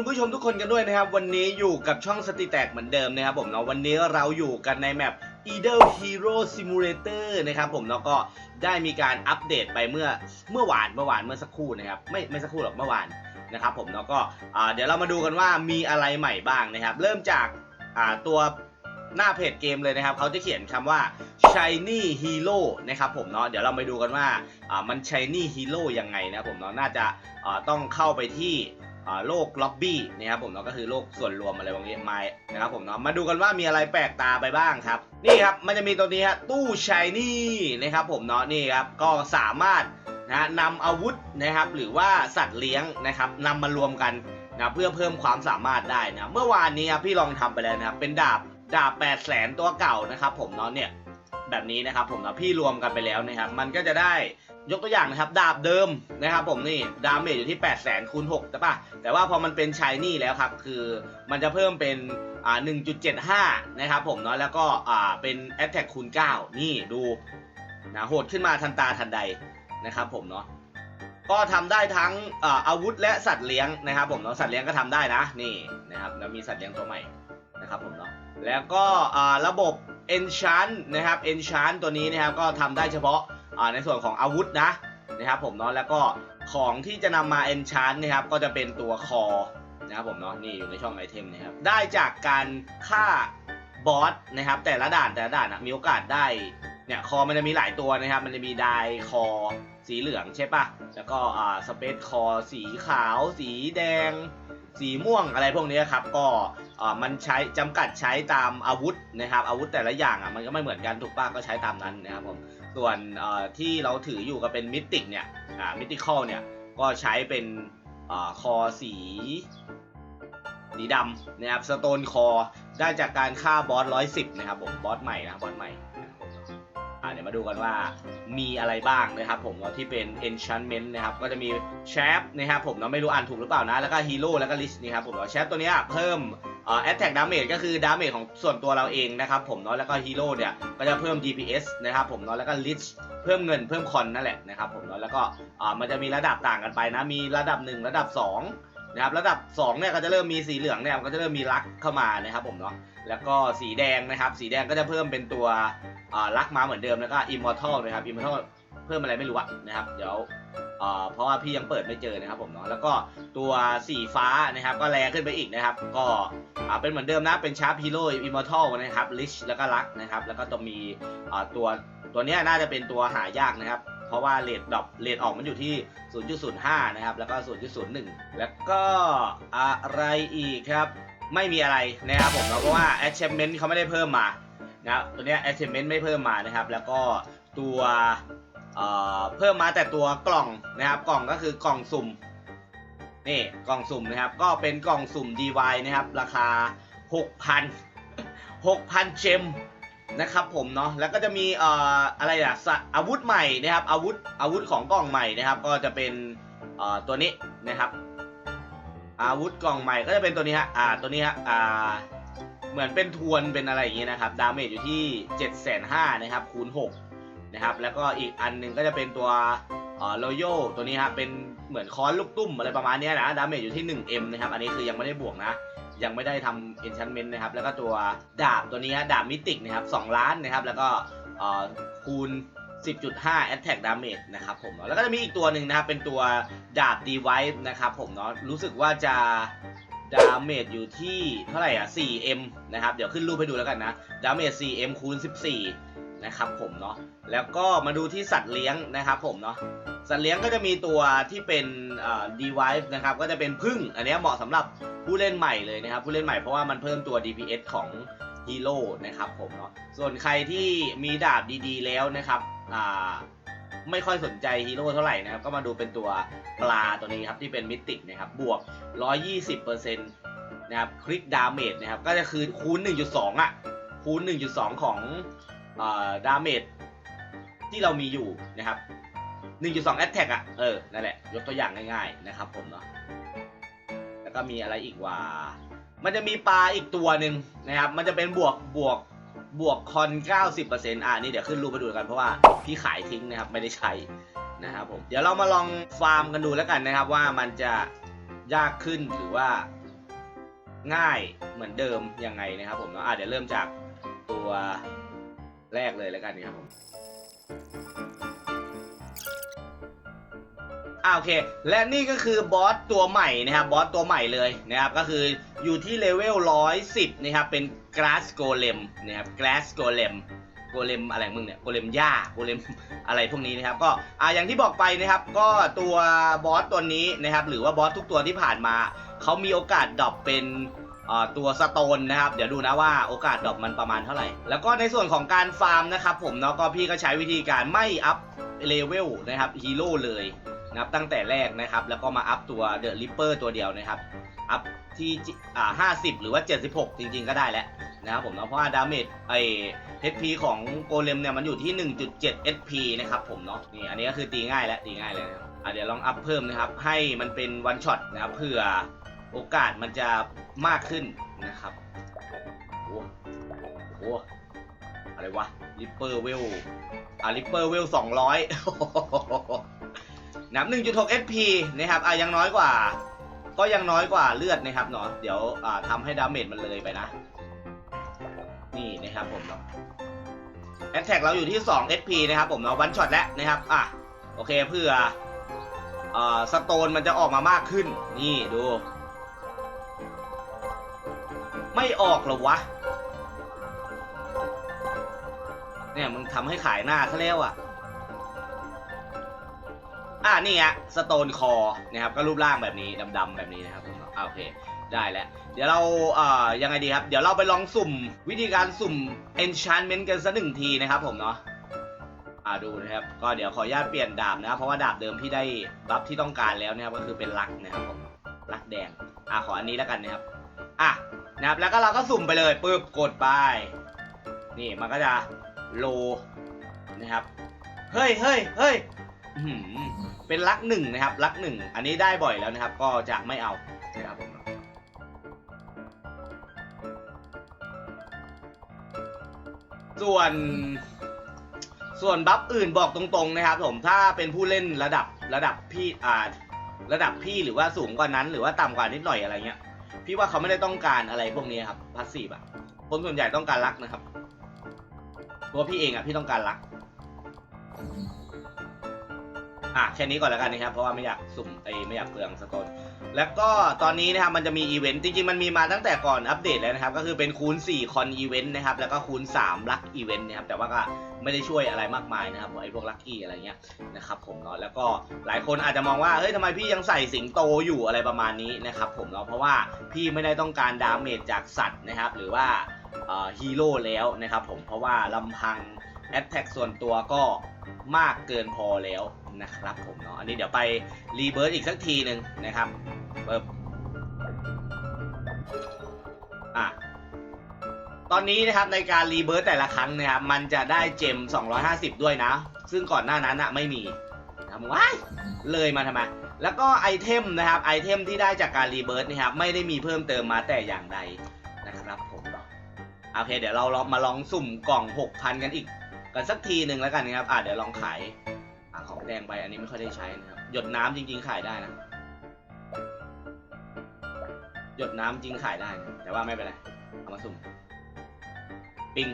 คุณผู้ชมทุกคนกันด้วยนะครับ วันนี้อยู่กับช่องสติแตกเหมือนเดิมนะครับผมเนาะวันนี้เราอยู่กันในแมป Idol Hero Simulator นะครับผมแล้วก็ได้มีการอัปเดตไปเมื่อเมื่อวานเมื่อวานเมื่อสักครู่นะครับไม่ไม่สักครู่หรอกเมื่อวานนะครับผมแล้วก็เดี๋ยวเรามาดูกันว่ามีอะไรใหม่บ้างนะครับ เริ่มจากาตัวหน้าเพจเกมเลยนะครับ เขาจะเขียนคำว่า Shiny Hero นะครับผมเนาะเดี๋ยวเราไปดูกันว่ามัน Shiny Hero ยังไงนะผมเนาะน่าจะาต้องเข้าไปที่ โลกล็อบบี้นะครับผมเนาะก็คือโลกส่วนรวมอะไรบางอย่างไม้นะครับผมเนาะมาดูกันว่ามีอะไรแปลกตาไปบ้างครับ นี่ครับมันจะมีตัวนี้ฮะตู้ชายนี่นะครับผมเนาะนี่ครับก็สามารถนะนำอาวุธนะครับหรือว่าสัตว์เลี้ยงนะครับนำมารวมกันนะเพื่อเพิ่มความสามารถได้นะเมื่อวานนี้ครับพี่ลองทำไปแล้วนะครับเป็นดาบดาบ8 0 0แสนตัวเก่านะครับผมเนาะเนี่ยแบบนี้นะครับผมเนาะพี่รวมกันไปแล้วนะครับมันก็จะได้ ยกตัวอย่างนะครับ ดาบเดิมนะครับผมนี่ดาเมจอยู่ที่ 8 0 0 0 0 0คูณ6ใช่ปะแต่ว่าพอมันเป็นชายนี่แล้วครับ คือมันจะเพิ่มเป็นอ่า1.75 นะครับผมเนาะแล้วก็อ่าเป็น Attack คูณ 9 นี่ดูนะโหดขึ้นมาทันตาทันใดนะครับผมเนาะก็ทำได้ทั้งอ่าอาวุธและสัตว์เลี้ยงนะครับ ผมเนาะสัตว์เลี้ยงก็ทำได้นะนี่นะครับแล้วมีสัตว์เลี้ยงตัวใหม่นะครับผมเนาะแล้วก็อ่าระบบ Enchant นะครับ Enchant ตัวนี้นะครับก็ทำได้เฉพาะ ในส่วนของอาวุธนะนะครับผมเนาะแล้วก็ของที่จะนำมา enchant นะครับก็จะเป็นตัวคอนะครับผมเนาะนี่อยู่ในช่องไอเทมนะครับได้จากการฆ่าบอสนะครับแต่ละด่านแต่ละด่านนะมีโอกาสได้เนี่ยคอมันจะมีหลายตัวนะครับ มันจะมีไดคอสีเหลืองใช่ปะแล้วก็อ่าสเปซคอสีขาว สีแดง สีม่วงอะไรพวกนี้ครับก็อ่ามันใช้จำกัดใช้ตามอาวุธนะครับ อาวุธแต่ละอย่างอะมันก็ไม่เหมือนกันถูกปะก็ใช้ตามนั้นนะครับผม ส่วนที่เราถืออยู่ก็เป็นมิติกเนี่ยมิติคอลเนี่ยก็ใช้เป็นอคอสีสีดำนะครับสโตนคอได้จากการฆ่าบอสร้อยสิบนะครับผมบอสใหม่นะบอสใหม่เดี๋ยวมาดูกันว่ามีอะไรบ้างนะครับผมที่เป็น enchantment นะครับก็จะมีแชปนะครับผมเนาะไม่รู้อ่านถูกหรือเปล่านะ แล้วก็ฮีโร่แล้วก็ลิสนี่ครับผมแชปตัวเนี้ยเพิ่ม เอ่อ attack damage ก็คือ damage ของส่วนตัวเราเองนะครับผมเนาะแล้วก็ฮีโร่เนี่ยก็จะเพิ่ม DPS นะครับผมเนาะแล้วก็ lich เพิ่มเงินเพิ่มคอนนั่นแหละนะครับผมเนาะแล้วก็อ่ามันจะมีระดับต่างกันไปนะมีระดับ 1 ระดับ 2 นะครับระดับ2เนี่ยก็จะเริ่มมีสีเหลืองเนี่ยก็จะเริ่มมีลักเข้ามานะครับผมเนาะแล้วก็สีแดงนะครับสีแดงก็จะเพิ่มเป็นตัวอ่าลักมาเหมือนเดิมแล้วก็ immortal นะครับ immortal เพิ่มอะไรไม่รู้อะนะครับเดี๋ยว เพราะว่าพี่ยังเปิดไม่เจอนะครับผมเนาะแล้วก็ตัวสีฟ้านะครับก็แรงขึ้นไปอีกนะครับ ก็เป็นเหมือนเดิมนะเป็นชาร์ปฮีโร่อิมมอร์ทัลนะครับลิชแล้วก็ลักนะครับ แล้วก็ต้องมีตัวตัวนี้น่าจะเป็นตัวหายากนะครับเพราะว่าเลดดรอปเลดออกมันอยู่ที่ 0.05 นะครับ แล้วก็ 0.01 แล้วก็อะไรอีกครับ ไม่มีอะไรนะครับผมเพราะว่า achievement เขาไม่ได้เพิ่มมานะตัวนี้ย achievement ไม่เพิ่มมานะครับ แล้วก็ตัว เพิ่มมาแต่ตัวกล่องนะครับกล่องก็คือกล่องสุ่มนี่กล่องสุ่มนะครับก็เป็นกล่องสุ่ม DY นะครับราคา 6,000 6,000 เจมนะครับผมเนาะแล้วก็จะมีเอ่ออะไรอะอาวุธใหม่นะครับอาวุธอาวุธของกล่องใหม่นะครับ ก็จะเป็นเอ่อตัวนี้นะครับ อาวุธกล่องใหม่ก็จะเป็นตัวนี้ฮะอ่าตัวนี้ฮะอ่าเหมือนเป็นทวนเป็นอะไรอย่างเงี้ยนะครับดาเมจอยู่ที่7,500นะครับคูณ6 นะครับ แล้วก็อีกอันหนึ่งก็จะเป็นตัวเอ่อโรโยตัวนี้ฮะเป็นเหมือนค้อนลูกตุ้มอะไรประมาณนี้นะดาเมจอยู่ที่ 1M นะครับ อันนี้คือยังไม่ได้บวกนะ ยังไม่ได้ทำ enchantment นะครับ แล้วก็ตัวดาบตัวนี้ฮะดาบมิติกนะครับ2ล้านนะครับ แล้วก็เอ่อคูณ 10.5 attack damage นะครับผมเนาะแล้วก็จะมีอีกตัวหนึ่งนะครับ เป็นตัวดาบ device นะครับผมเนาะ รู้สึกว่าจะดาเมจอยู่ที่เท่าไหร่อะ 4M นะครับ เดี๋ยวขึ้นรูปให้ดูแล้วกันนะ ดาเมจ 4M คูณ 14 นะครับผมเนาะแล้วก็มาดูที่สัตว์เลี้ยงนะครับผมเนาะสัตว์เลี้ยงก็จะมีตัวที่เป็นเอ่อ device นะครับก็จะเป็นพึ่งอันนี้เหมาะสำหรับผู้เล่นใหม่เลยนะครับผู้เล่นใหม่เพราะว่ามันเพิ่มตัว DPS ของฮีโร่นะครับผมเนาะส่วนใครที่มีดาบดีๆ แล้วนะครับอ่าไม่ค่อยสนใจฮีโร่เท่าไหร่นะครับ ก็มาดูเป็นตัวปลาตัวนี้ครับที่เป็นมิติกนะครับบวก 120%นะครับคลิกดาเมจนะครับก็จะคือคูณ 1.2 อะ คูณ 1.2 ของ ดาเมจที่เรามีอยู่นะครับ1.2 attack อะ เออ นั่นแหละ ยกตัวอย่างง่ายๆนะครับผมเนาะ แล้วก็มีอะไรอีกว่า มันจะมีปลาอีกตัวหนึ่งนะครับ มันจะเป็นบวกบวกบวกคอน 90%อ่านี่เดี๋ยวขึ้นรูปไปดูกันเพราะว่าพี่ขายทิ้งนะครับ ไม่ได้ใช้นะครับผม เดี๋ยวเรามาลองฟาร์มกันดูแล้วกันนะครับ ว่ามันจะยากขึ้นหรือว่าง่ายเหมือนเดิมยังไงนะครับผมเนาะ อะเดี๋ยวเริ่มจากตัว แรกเลยแล้วกันนะครับผมอ่าโอเค และนี่ก็คือบอสตัวใหม่นะครับ บอสตัวใหม่เลยนะครับ ก็คืออยู่ที่เลเวล110 นะครับ เป็น Glass Golem นะครับ Glass Golem โกเลมอะไรของมึงเนี่ยโกเลมหญ้าโกเลมอะไรพวกนี้นะครับ ก็อ่าอย่างที่บอกไปนะครับ ก็ตัวบอสตัวนี้นะครับ หรือว่าบอสทุกตัวที่ผ่านมา เขามีโอกาสดรอปเป็น ตัวสโตนนะครับ เดี๋ยวดูนะว่าโอกาสดรอปมันประมาณเท่าไหร่ แล้วก็ในส่วนของการฟาร์มนะครับผมเนาะก็พี่ก็ใช้วิธีการไม่อัพเลเวลนะครับฮีโร่เลยนะครับตั้งแต่แรกนะครับ แล้วก็มาอัพตัวเดอะริปเปอร์ตัวเดียวนะครับ อัพที่อ่าห้าสิบหรือว่า 76 จริง ๆ ก็ได้แล้วนะครับผมเนาะเพราะว่าดาเมจไอ HP ของโกเลมเนี่ยมันอยู่ที่ 1.7 HP นะครับผมเนาะนี่อันนี้ก็คือตีง่ายแล้วตีง่ายเลยนะครับอะเดี๋ยวลองอัพเพิ่มนะครับ ให้มันเป็นวันช็อตนะครับเผื่อ โอกาสมันจะมากขึ้นนะครับโอ้โหอะไรวะริปเปอร์เวลอะริปเปอร์เวล200นับ1.6 HP นะครับอะยังน้อยกว่า ก็ยังน้อยกว่าเลือดนะครับเนาะเดี๋ยวอ่าทำให้ดาเมจมันเลยไปนะ นี่นะครับผมเนาะแอตแทกเราอยู่ที่ 2 SP นะครับผมเนาวันช็อตแล้วนะครับอะโอเคเพื่ออ่อสโตนมันจะออกมามากขึ้น นี่ดู ไม่ออกหรอวะ เนี่ยมึงทำให้ขายหน้าซะแล้วอะ อ่านี่ฮะสโตนคอนะครับก็รูปร่างแบบนี้ดำๆแบบนี้นะครับโอเคได้แล้ว เดี๋ยวเราเอ่อยังไงดีครับ เดี๋ยวเราไปลองสุ่มวิธีการสุ่ม enchantment กันสักหนึ่งทีนะครับผมเนาะอ่าดูนะครับก็เดี๋ยวขออนุญาตเปลี่ยนดาบนะครับเพราะว่าดาบเดิมพี่ได้บัฟที่ต้องการแล้วนะครับก็คือเป็นลักนะครับผมลักแดงอ่าขออันนี้แล้วกันนะครับอะ นะครับ แล้วก็เราก็สุ่มไปเลยปึ๊บกดไป นี่มันก็จะโลนะครับ เฮ้ยเฮ้ยเฮ้ยเป็นลักหนึ่งนะครับลักหนึ่งอันนี้ได้บ่อยแล้วนะครับ ก็จะไม่เอานะครับผมส่วน ส่วนบัฟอื่นบอกตรงๆนะครับผมถ้าเป็นผู้เล่นระดับระดับพี่อ่าระดับพี่หรือว่าสูงกว่านั้น หรือว่าต่ำกว่านิดหน่อยอะไรเงี้ย พี่ว่าเขาไม่ได้ต้องการอะไรพวกนี้ครับพาสซีฟอะคนส่วนใหญ่ต้องการรักนะครับตัวพี่เองอะพี่ต้องการรักอะแค่นี้ก่อนแล้วกันนะครับเพราะว่าไม่อยากสุ่มไอไม่อยากเปลืองสโตน แล้วก็ตอนนี้นะครับมันจะมีอีเวนต์จริงๆมันมีมาตั้งแต่ก่อนอัปเดตแล้วนะครับ ก็คือเป็นคูณ4คอนอีเวนต์นะครับแล้วก็คูณ3ลักอีเวนต์นะครับแต่ว่าก็ไม่ได้ช่วยอะไรมากมายนะครับไอ้พวกลัคกี้อะไรเงี้ยนะครับผมเนาะแล้วก็หลายคนอาจจะมองว่าเฮ้ยทำไมพี่ยังใส่สิงโตอยู่อะไรประมาณนี้นะครับผมเนาะเพราะว่าพี่ไม่ได้ต้องการดาเมจจากสัตว์นะครับหรือว่าฮีโร่แล้วนะครับผมเพราะว่าลำพังแอตแทกส่วนตัวก็ มากเกินพอแล้วนะครับผมเนาะอันนี้เดี๋ยวไปรีเบิร์ตอีกสักทีหนึ่งนะครับเปิบอะตอนนี้นะครับในการรีเบิร์ตแต่ละครั้งนะครับมันจะได้เจม 250 ด้วยนะ ซึ่งก่อนหน้านั้นอะไม่มีนะว้ายเลยมาทำไมแล้วก็ไอเทมนะครับไอเทมที่ได้จากการรีเบิร์ตนะครับไม่ได้มีเพิ่มเติมมาแต่อย่างใดนะครับผมโอเคเดี๋ยวเราลองมาลองสุ่มกล่อง 6,000 กันอีก กันสักทีหนึ่งแล้วกันนะครับอะเดี๋ยวลองขายอะของแดงไปอันนี้ไม่ค่อยได้ใช้นะครับหยดน้ำจริง ๆ ขายได้นะหยดน้ำจริงขายได้นะแต่ว่าไม่เป็นไรเอามาสุ่มปิง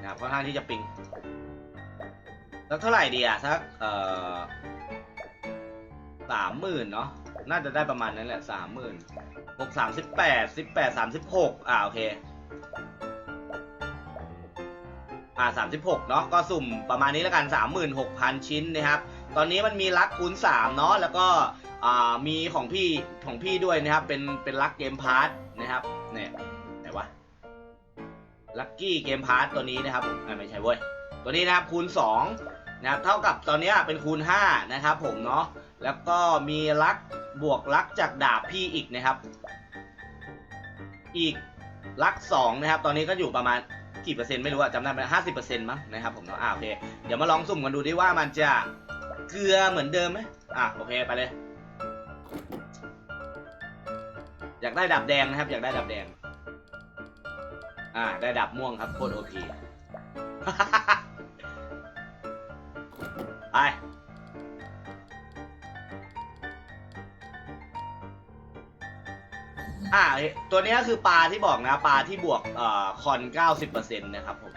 นะครับค่อนข้างที่จะปิงสักเท่าไหร่ดีอะสักเอ่อสามหมื่นเนาะน่าจะได้ประมาณนั้นแหละสามหมื่นหกสามสิบแปดสิบแปดสามสิบหกอ่าโอเค อ่าสามสิบหกเนาะก็สุ่มประมาณนี้แล้วกันสามหมื่นหกพันชิ้นนะครับ ตอนนี้มันมีลักคูณสามเนาะแล้วก็อ่ามีของพี่ของพี่ด้วยนะครับ เป็นเป็นลักเกมพาร์ทนะครับเนี่ยไหนวะลักกี้เกมพาร์ทตัวนี้นะครับผมอ่าไม่ใช่เว้ยตัวนี้นะครับคูณ2นะครับเท่ากับตอนนี้เป็นคูณ5นะครับผมเนาะแล้วก็มีลักบวกลักจากดาบพี่อีกนะครับ อีกลัก2นะครับ ตอนนี้ก็อยู่ประมาณ กี่เปอร์เซ็นต์ไม่รู้อะจำได้ไหมห้าสิบเปอร์เซ็นต์มั้งนะครับผมเนาะอ่าโอเค เดี๋ยวมาลองสุ่มกันดูดิว่ามันจะเกลือเหมือนเดิมไหมอะโอเคไปเลย อยากได้ดับแดงนะครับ อยากได้ดับแดง อ่าได้ดับม่วงครับโคตรโอพีไป อ่าตัวนี้ก็คือปลาที่บอกนะ ปลาที่บวกเอ่อคอน 90%นะครับผม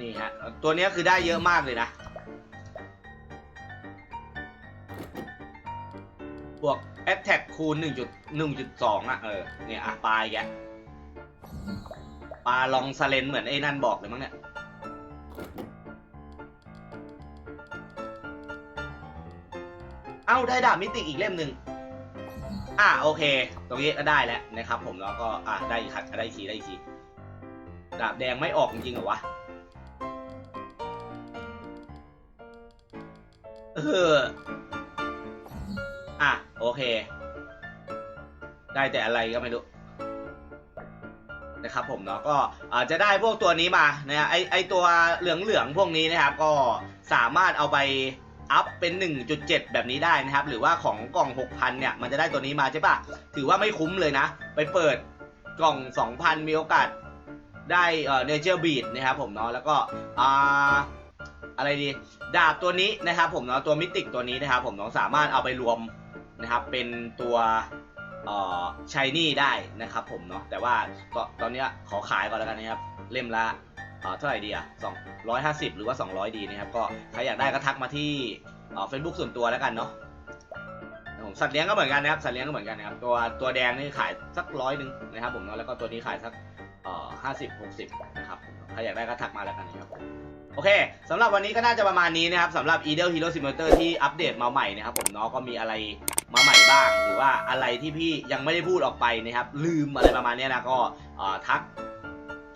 นี่ฮะตัวนี้คือได้เยอะมากเลยนะ บวก Attack คูณ 1.1.2 อะ เออ เนี่ยอะปลาแกปลาลองซเลนเหมือนไอ้นั่นบอกเลยมั้งเนี่ย อ้าได้ดาบมิติอีกเล่มหนึ่งอ่าโอเค ตรงนี้ก็ได้แล้วนะครับ ผมแล้วก็อ่าได้อีกครับได้อีกทีได้อีกทีดาบแดงไม่ออกจริงๆเหรอวะเอออะโอเค ได้แต่อะไรก็ไม่รู้นะครับผมเนาะก็อาจจะได้พวกตัวนี้มานะฮะไอไอตัวเหลืองๆพวกนี้นะครับ ก็สามารถเอาไป อัพเป็น 1.7 แบบนี้ได้นะครับ หรือว่าของกล่อง 6,000 เนี่ย มันจะได้ตัวนี้มาใช่ปะถือว่าไม่คุ้มเลยนะ ไปเปิดกล่อง 2,000 มีโอกาสได้เอ่อเนเจอร์บีดนะครับผมเนาะแล้วก็อ่าอะไรดี ดาบตัวนี้นะครับผมเนาะตัวมิติกตัวนี้นะครับผมเนาะสามารถเอาไปรวมนะครับเป็นตัวเอ่อชายนี่ได้นะครับผมเนาะแต่ว่าตอนตอนนี้ขอขายก่อนแล้วกันนะครับ เล่มละ เอ่อเท่าไหร่ดีอะสองร้อยห้าสิบหรือว่าสองร้อยดีนะครับ ก็ใครอยากได้ก็ทักมาที่เฟซบุ๊กส่วนตัวแล้วกันเนาะผมสัตว์เลี้ยงก็เหมือนกันนะครับ สัตว์เลี้ยงก็เหมือนกันนะครับ ตัวตัวแดงนี่ขายสักร้อยหนึ่งนะครับผมเนาะ แล้วก็ตัวนี้ขายสักเอ่อห้าสิบหกสิบนะครับใครอยากได้ก็ทักมาแล้วกันนะครับโอเคสำหรับวันนี้ก็น่าจะประมาณนี้นะครับสำหรับ e d e l Hero Simulator ที่อัปเดตมาใหม่นะครับผมเนาะก็มีอะไรมาใหม่บ้าง หรือว่าอะไรที่พี่ยังไม่ได้พูดออกไปนะครับ ลืมอะไรประมาณนี้นะก็เอ่อทัก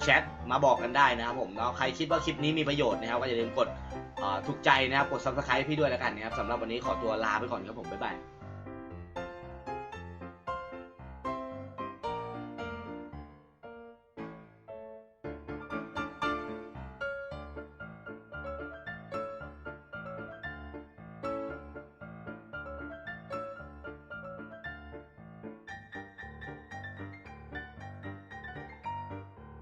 แชทมาบอกกันได้นะครับผมแล้วใครคิดว่าคลิปนี้มีประโยชน์นะครับก็อย่าลืมกดถูกใจนะครับกด subscribe พี่ด้วยแล้วกันนะครับสำหรับวันนี้ขอตัวลาไปก่อนครับผมบ๊ายบาย